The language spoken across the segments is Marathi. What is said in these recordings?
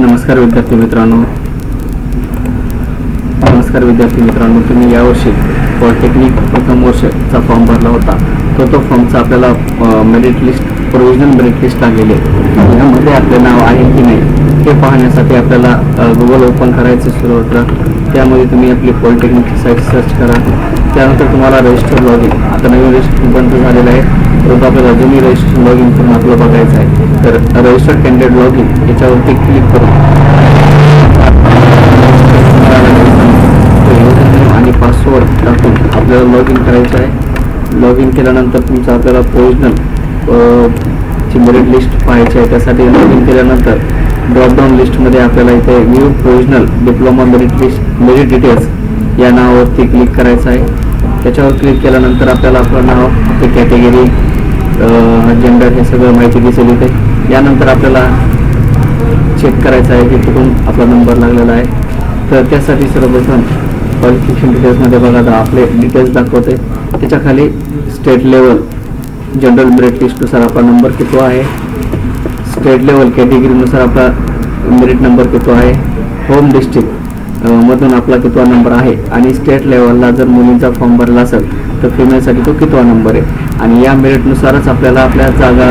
नमस्कार विद्यार्थी मित्रांनो. नमस्कार विद्यार्थी मित्रांनो तुम्ही यावर्षी पॉलिटेक्निक प्रथम वर्षचा फॉर्म भरला होता. तो तो फॉर्मचा आपल्याला merit list provisional merit list लागलेली आहे. यामध्ये आपले नाव आहे की नाही हे पाहण्यासाठी आपल्याला गुगल ओपन करायचं सुरुवातीला त्यामध्ये तुम्ही आपली पॉलिटेक्निक साईट सर्च करा. त्यानंतर तुम्हाला रजिस्टर लॉग इन आता नवीन रजिस्टर बंद झालेलं आहे. परंतु आपल्याला जुनी रजिस्टर लॉग इन करून आपलं बघायचं आहे तर रजिस्टर कॅन्डिडेट लॉग इन याच्यावरती क्लिक करून आणि पासवर्ड टाकून आपल्याला लॉग इन करायचं आहे. लॉग इन केल्यानंतर तुमचं आपल्याला प्रोविजनल ची मेरिट लिस्ट पाहायची आहे त्यासाठी लॉग इन केल्यानंतर ड्रॉपडाऊन लिस्टमध्ये आपल्याला इथे view provisional diploma merit list merit details या नावावरती क्लिक करायचं आहे. त्याच्यावर क्लिक केल्यानंतर आपल्याला आपलं नाव आपली कॅटेगरी जेंडर हे सगळं माहिती दिसेल इथे. यानंतर आपल्याला चेक करायचं आहे की कुठून आपला नंबर लागलेला आहे. तर त्यासाठी सर्वप्रथम क्वालिफिकेशन डिटेल्समध्ये बघा तर आपले डिटेल्स दाखवते. त्याच्याखाली स्टेट लेवल जनरल मेरिट लिस्टनुसार आपला नंबर किती आहे. स्टेट लेवल कॅटेगरीनुसार आपला मेरिट नंबर किती आहे. होम डिस्ट्रिक्ट मधून आपला कितवा नंबर आहे. आणि स्टेट लेवलला जर मुलींचा फॉर्म भरला असेल तर फिमेलसाठी तो कितवा नंबर आहे. आणि या मेरिटनुसारच आपल्याला आपल्या जागा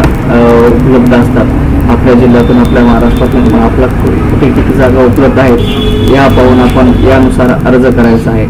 उपलब्ध असतात. आपल्या जिल्ह्यातून आपल्या महाराष्ट्रातून आपल्या कुठे किती जागा उपलब्ध आहेत या पाहून आपण यानुसार अर्ज करायचा आहे.